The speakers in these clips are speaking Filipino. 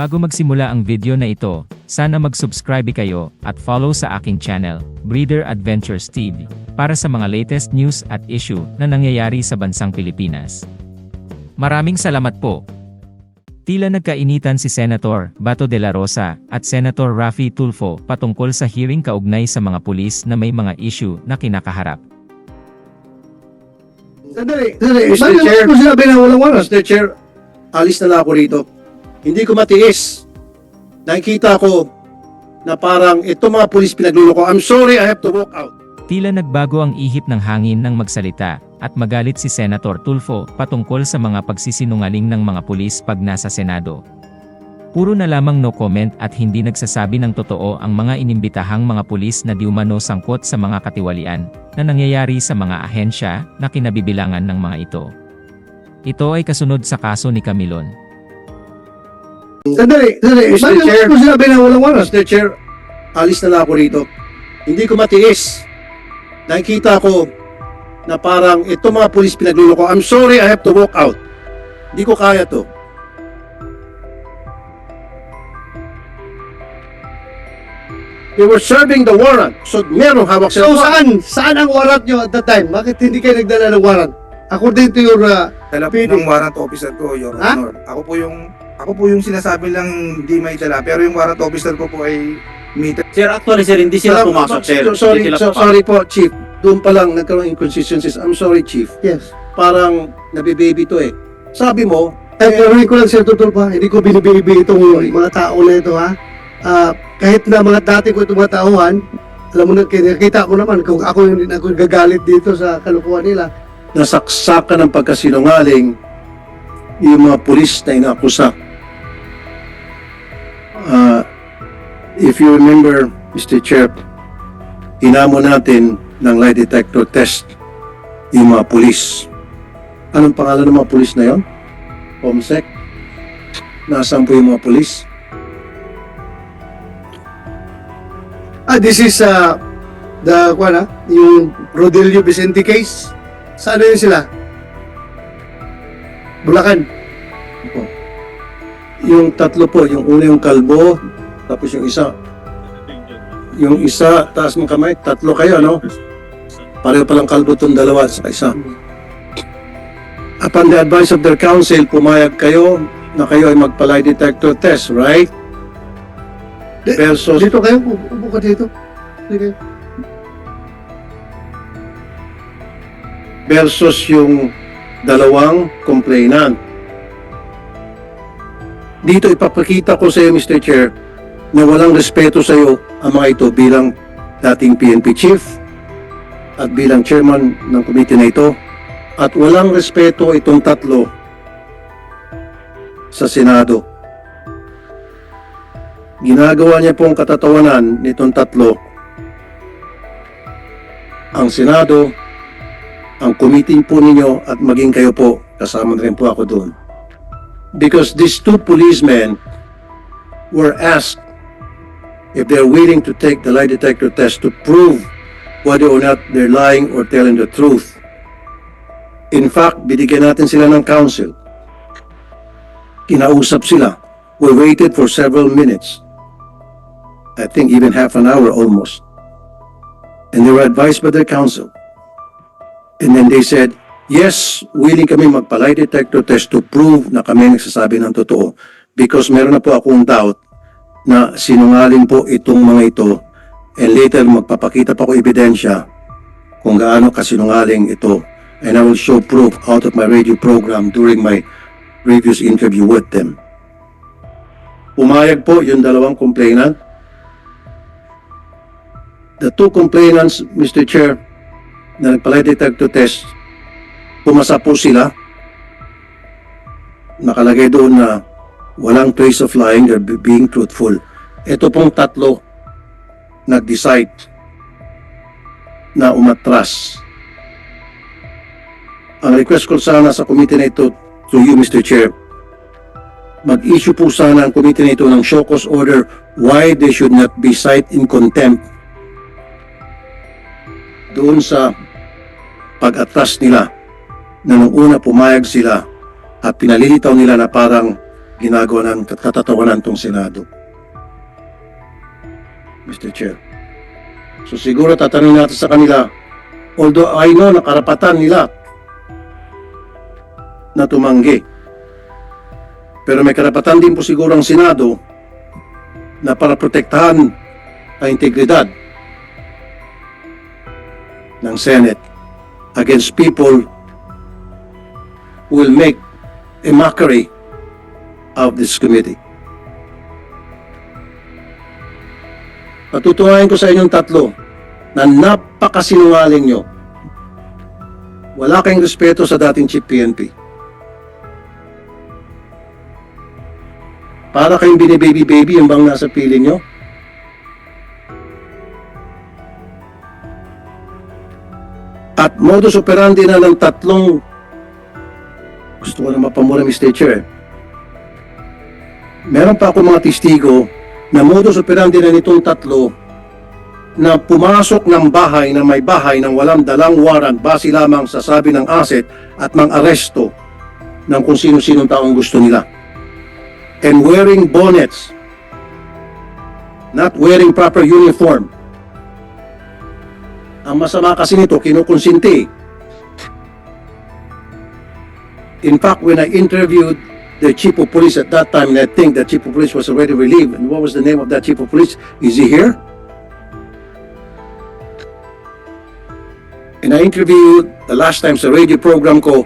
Bago magsimula ang video na ito, sana mag-subscribe kayo at follow sa aking channel, Breeder Adventures TV, para sa mga latest news at issue na nangyayari sa bansang Pilipinas. Maraming salamat po. Tila nagkainitan si Senator Bato de la Rosa at Senator Raffy Tulfo patungkol sa hearing kaugnay sa mga pulis na may mga issue na kinakaharap. Sandali. Sandali, Mr. Chair. mo sinabi na walang waras? Mr. Chair, alis na lang ako rito. Hindi ko matiis. Nakikita ko na parang ito mga pulis pinagluloko. I'm sorry, I have to walk out. Tila nagbago ang ihip ng hangin ng magsalita at magalit si Senator Tulfo patungkol sa mga pagsisinungaling ng mga pulis pag nasa Senado. Puro na lamang no comment at hindi nagsasabi ng totoo ang mga inimbitahang mga pulis na diumano sangkot sa mga katiwalian na nangyayari sa mga ahensya na kinabibilangan ng mga ito. Ito ay kasunod sa kaso ni Camilon. Sandali, sandali. Mr. Bakit Chair. mo sinabi na walang waras? Mr. Chair, alis na lang ako rito. Hindi ko matiis. Nakikita ko na parang ito mga pulis pinagluloko. I'm sorry, I have to walk out. Hindi ko kaya to. They were serving the warrant. So, merong hawak So sila. saan? Saan ang warrant nyo at the time? Bakit hindi kayo nagdala ng warrant? According to your... Uh, Dala po Pwede. ng warrant officer ko, Your Ha? Honor. Ako po yung ako po yung sinasabi lang hindi may dala, pero yung warrant officer ko po ay meter. Sir, actually sir, hindi sila Sir, pumasok, sir. so- Sorry, Hindi sila so- sorry po, Chief. Doon pa lang nagkaroon inconsistencies. I'm sorry, Chief. yes. Parang nabibaby to eh. Sabi mo, Ay, pero ko lang Sir Tutol pa, hindi ko binibigay itong mga tao na ito ha. Ah, kahit na mga dati ko itong mga tauhan, alam mo na, kita ko naman kung ako yung ako yung gagalit dito sa kalukuhan nila. nasaksakan ng pagkasinungaling yung mga pulis na inakusa. Ah, if you remember, Mr. Chair, hinamo natin ng lie detector test yung mga pulis. Anong pangalan ng mga pulis na yon? Homsec? Nasaan po yung mga pulis? Ah, this is uh, the, kuha na, yung Rodelio Vicente case. Saan na yun sila? Bulacan. Yung tatlo po, yung una yung kalbo, tapos yung isa, yung isa, taas ng kamay, tatlo kayo, no? Pareho palang kalbo itong dalawa sa isa. Upon the advice of their counsel, pumayag kayo na kayo ay magpa-lie detector test, right? Versus, Dito kayo, upo ka dito. Dito versus yung dalawang complainant. Dito ipapakita ko sa iyo, Mr. Chair, na walang respeto sa iyo ang mga ito bilang dating PNP chief at bilang chairman ng committee na ito at walang respeto itong tatlo sa Senado. Ginagawa niya pong katatawanan nitong tatlo ang Senado ang committee po ninyo at maging kayo po, kasama na rin po ako doon. Because these two policemen were asked if they're willing to take the lie detector test to prove whether or not they're lying or telling the truth. In fact, binigyan natin sila ng counsel. Kinausap sila. We waited for several minutes. I think even half an hour almost. And they were advised by their counsel. And then they said, yes, willing kami magpa-lie detector test to prove na kami nagsasabi ng totoo. Because meron na po akong doubt na sinungaling po itong mga ito and later magpapakita pa ko ebidensya kung gaano kasinungaling ito and I will show proof out of my radio program during my previous interview with them. Pumayag po yung dalawang complainant. The two complainants, Mr. Chair, na nagpa-lie detector test, pumasa po sila. Nakalagay doon na walang trace of lying, be- being truthful. Ito pong tatlo nag-decide na umatras. Ang request ko sana sa committee na ito to you, Mr. Chair, mag-issue po sana ang committee na ito ng show cause order why they should not be cited in contempt doon sa pag-atras nila na nung una pumayag sila at pinalilitaw nila na parang ginagawa ng katatawanan tong Senado. Mr. Chair. So siguro tatanungin natin sa kanila, although I know na karapatan nila na tumanggi. Pero may karapatan din po siguro ang Senado na para protektahan ang integridad ng Senate against people will make a mockery of this committee. Patutunayan ko sa inyong tatlo na napakasinungaling nyo. Wala kayong respeto sa dating Chief PNP. Para kayong binibaby-baby yung bang nasa piling nyo? At modus operandi na ng tatlong gusto ko na mapamura Mr. Chair. Meron pa ako mga testigo na modus operandi na nitong tatlo na pumasok ng bahay na may bahay ng walang dalang warrant base lamang sa sabi ng asset at mang aresto ng kung sino-sinong taong gusto nila. And wearing bonnets, not wearing proper uniform. Ang masama kasi nito, kinukonsinti. In fact, when I interviewed the chief of police at that time, and I think the chief of police was already relieved, and what was the name of that chief of police? Is he here? And I interviewed the last time sa radio program ko,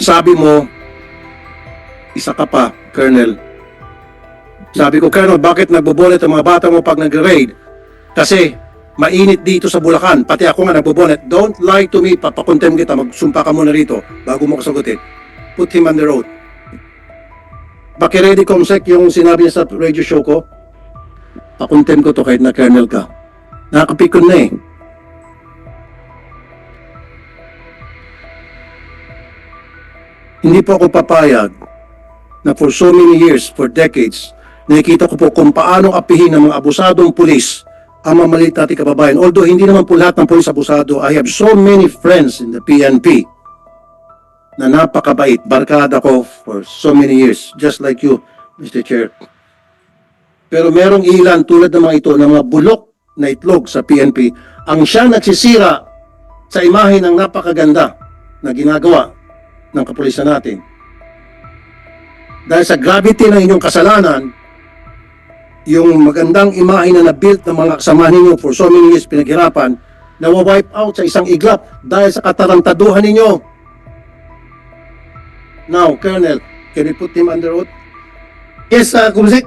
sabi mo, isa ka pa, Colonel. Sabi ko, Colonel, bakit nagbobonet ang mga bata mo pag nag-raid? Kasi mainit dito sa Bulacan. Pati ako nga nagbobonet. Don't lie to me, papakontem kita. Magsumpa ka muna rito bago mo ko sagutin. Put him on the road. Bakiredy Comsec yung sinabi niya sa radio show ko. Pakontem ko to kahit na Colonel ka. Nakakapikon na eh. Hindi po ako papayag na for so many years, for decades, nakikita ko po kung paano apihin ng mga abusadong pulis ang mga maliit nating kababayan. Although hindi naman po lahat ng pulis abusado, I have so many friends in the PNP na napakabait. Barkada ko for so many years, just like you, Mr. Chair. Pero merong ilan tulad ng mga ito, ng mga bulok na itlog sa PNP, ang siya nagsisira sa imahe ng napakaganda na ginagawa ng kapulisan natin. Dahil sa gravity ng inyong kasalanan, yung magandang imahe na na-build ng mga kasama ninyo for so many years pinaghirapan, nawa-wipe out sa isang iglap dahil sa katarantaduhan ninyo. Now, Colonel, can we put him under oath? Yes, uh, Kumsik,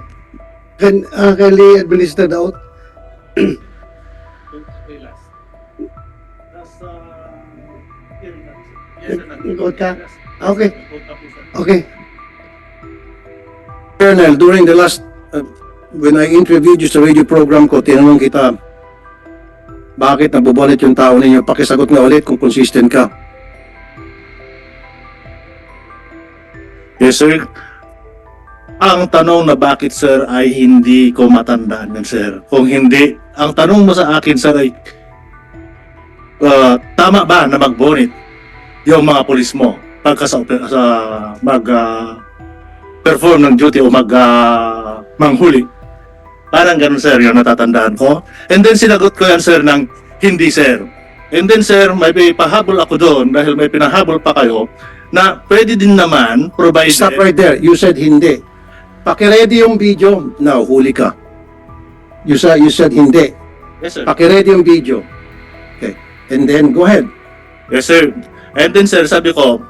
can, uh, kindly administer the oath. Nag-oath ka? Okay. Okay. Colonel, during the last, uh, when I interviewed you sa radio program ko, tinanong kita, bakit nabubolit yung tao ninyo? Pakisagot nga ulit kung consistent ka. Yes, sir. Ang tanong na bakit, sir, ay hindi ko matandaan yan, sir. Kung hindi, ang tanong mo sa akin, sir, ay ah, tama ba na magbonit yung mga pulis mo pagka sa, sa mag ah, perform ng duty o mag ah, manghuli? Parang ganun, sir, yung natatandaan ko. And then sinagot ko yan, sir, ng hindi, sir. And then, sir, may pahabol ako doon dahil may pinahabol pa kayo na pwede din naman provided Stop right there. You said hindi. Pakiready yung video. Now, huli ka. You said, you said hindi. Yes, sir. Pakiready yung video. Okay. And then, go ahead. Yes, sir. And then, sir, sabi ko,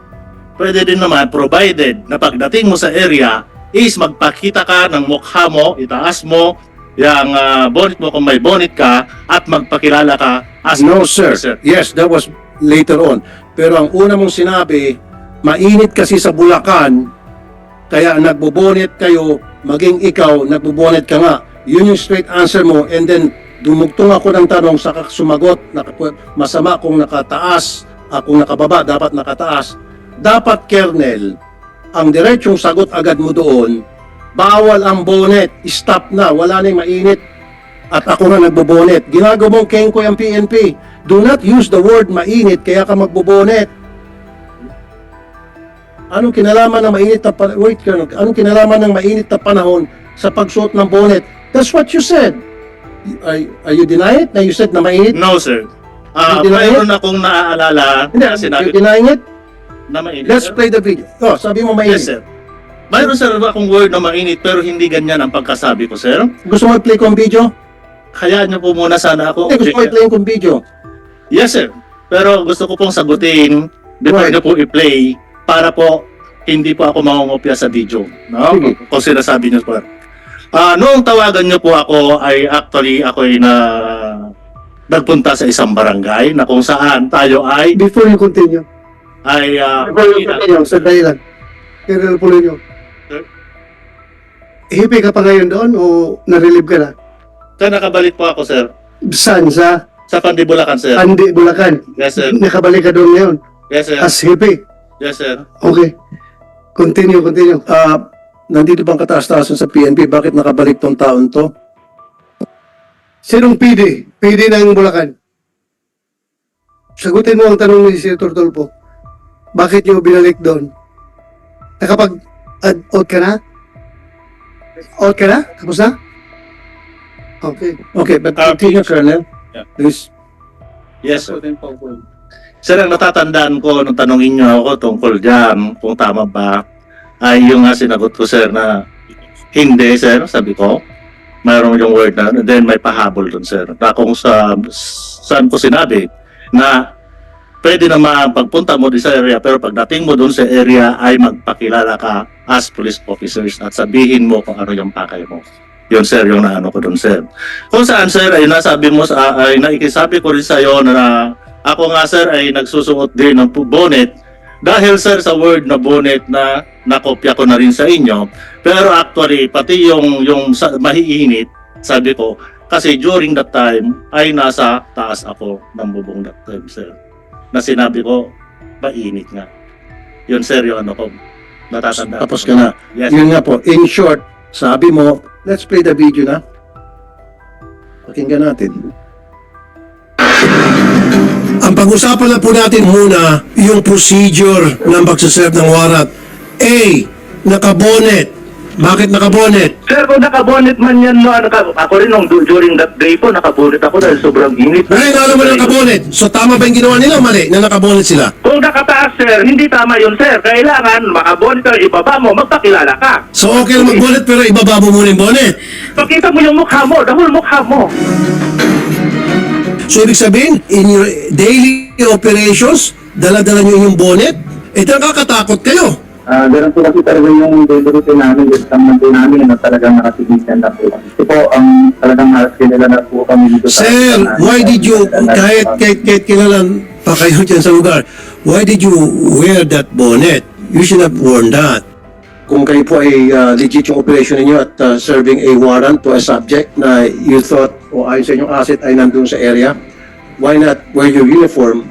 pwede din naman provided na pagdating mo sa area is magpakita ka ng mukha mo, itaas mo, yung ah, bonnet mo kung may bonnet ka at magpakilala ka as No, sir. Yes, sir. Yes, that was later on. Pero ang una mong sinabi, mainit kasi sa Bulacan, kaya nagbobonet kayo, maging ikaw, nagbobonet ka nga. Yun yung straight answer mo. And then, dumugtong ako ng tanong sa sumagot, naka- masama kung nakataas, ah, kung nakababa, dapat nakataas. Dapat, Kernel, ang diretsong sagot agad mo doon, bawal ang bonnet, stop na, wala nang mainit. At ako nga nagbobonet. Ginagawa mong kengko ang PNP. Do not use the word mainit kaya ka magbobonet. Anong kinalaman ng mainit na pa- wait, Colonel, anong kinalaman ng mainit na panahon sa pagsuot ng bonnet? That's what you said. Are, are you denying it? Na you said na mainit? No, sir. Ah, na mayroon akong naaalala Hindi, na sinabi you denying it? na mainit. Let's sir. play the video. Oh, sabi mo Yes, mainit. sir. Mayroon sir akong word na mainit pero hindi ganyan ang pagkasabi ko, sir. Gusto mo i-play ko ang video? Hayaan niyo po muna sana ako. Hindi, gusto mo i-play ko ang video. Yes, sir. Pero gusto ko pong sagutin before niyo po i-play para po hindi po ako mangungopya sa video. No? Kung sinasabi niyo po. Ah, noong tawagan niyo po ako ay actually ako ay na nagpunta sa isang barangay na kung saan tayo ay Before you continue, ay ah, before you continue, sandali lang. Colonel Pulinyo. Sir? Hipi ka pa ngayon doon o narilib ka na? Sir, nakabalik po ako, sir. Saan? Sa Sa Pandibulacan, sir. Andi, Bulacan. Yes, sir. Nakabalik ka doon ngayon. Yes, sir. As hippie. Yes, sir. Okay. Continue, continue. Ah, nandito bang kataas-taasan sa PNP? Bakit nakabalik tong taon to? Sinong PD? PD ng Bulacan. Sagutin mo ang tanong ni Senator Tulfo. Bakit niyo binalik doon? Nakapag ad out ka na? Out ka na? Tapos na? Okay. Okay, but Ah, continue, Colonel. Yeah. Please. Yes, sir. Sir, ang natatandaan ko nung tanongin niyo ako tungkol dyan, kung tama ba, ay yung nga sinagot ko, sir, na hindi, sir, sabi ko. Mayroon yung word na, then may pahabol dun, sir. Na kung sa, saan ko sinabi, na pwede naman pagpunta mo din sa area, pero pagdating mo dun sa area ay magpakilala ka as police officers at sabihin mo kung ano yung pakay mo. Yun, sir, yung naano ko dun, sir. Kung saan, sir, ay nasabi mo, sa, ay naikisabi ko rin sa'yo na ako nga sir ay nagsusuot din ng bonnet dahil sir sa word na bonnet na nakopya ko na rin sa inyo. Pero actually pati yung yung sa, mahiinit sabi ko kasi during that time ay nasa taas ako ng bubong that time sir. Na sinabi ko mainit nga. Yun sir yung ano ko. Natatanda. Tapos ka na. Yes. Yun nga po, in short, sabi mo, let's play the video na. Pakinggan natin. Pag-usapan na po natin muna yung procedure ng pagsaserve ng warat. A. Nakabonet. Bakit nakabonet? Sir, kung nakabonet man yan, no, naka, ako rin nung du- during that day po, nakabonet ako dahil sobrang init. Ay, alam mo na nakabonet. So tama ba yung ginawa nila? o Mali na nakabonet sila. Kung nakataas, sir, hindi tama yun, sir. Kailangan makabonet ka, ibaba mo, magpakilala ka. So okay lang magbonet pero ibaba mo muna yung bonet. Pakita mo yung mukha mo, dahil mukha mo. So ibig sabihin, in your daily operations, dala-dala nyo yung bonnet, eh nakakatakot kayo. Ah, ganun po kasi talaga yung daily routine namin, yung tamang po namin na talagang nakasignifikan na po. Ito po ang talagang halos kinila na po kami dito. Sir, sa- why did you, kahit, kahit, kahit kilalan pa kayo dyan sa lugar, why did you wear that bonnet? You should have worn that. Kung kayo po ay uh, legit yung operation ninyo at uh, serving a warrant to a subject na you thought o ayon sa inyong asset ay nandun sa area, why not wear your uniform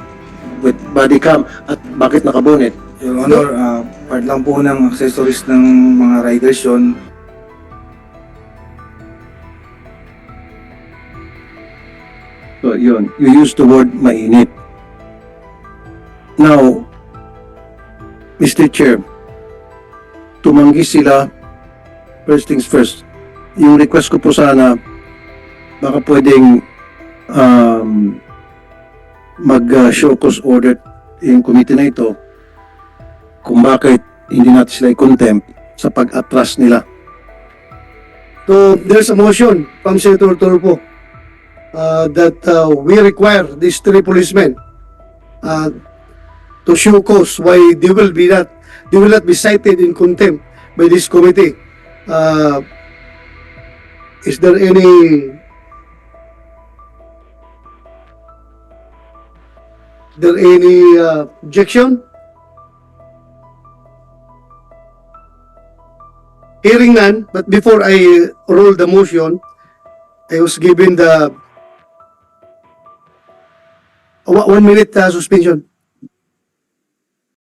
with body cam at bakit nakabonet? Your Honor, ah, part lang po ng accessories ng mga riders yun. So, yun. You use the word mainit. Now, Mr. Chair, tumanggi sila, first things first, yung request ko po sana, baka pwedeng um, mag-show cause order yung committee na ito kung bakit hindi natin sila i-contempt sa pag-atras nila. So, there's a motion from Senator Tulfo uh, that uh, we require these three policemen uh, to show cause why they will be not they will not be cited in contempt by this committee. Uh, is there any there any uh, objection? Hearing none, but before I roll the motion, I was given the one one minute uh, suspension.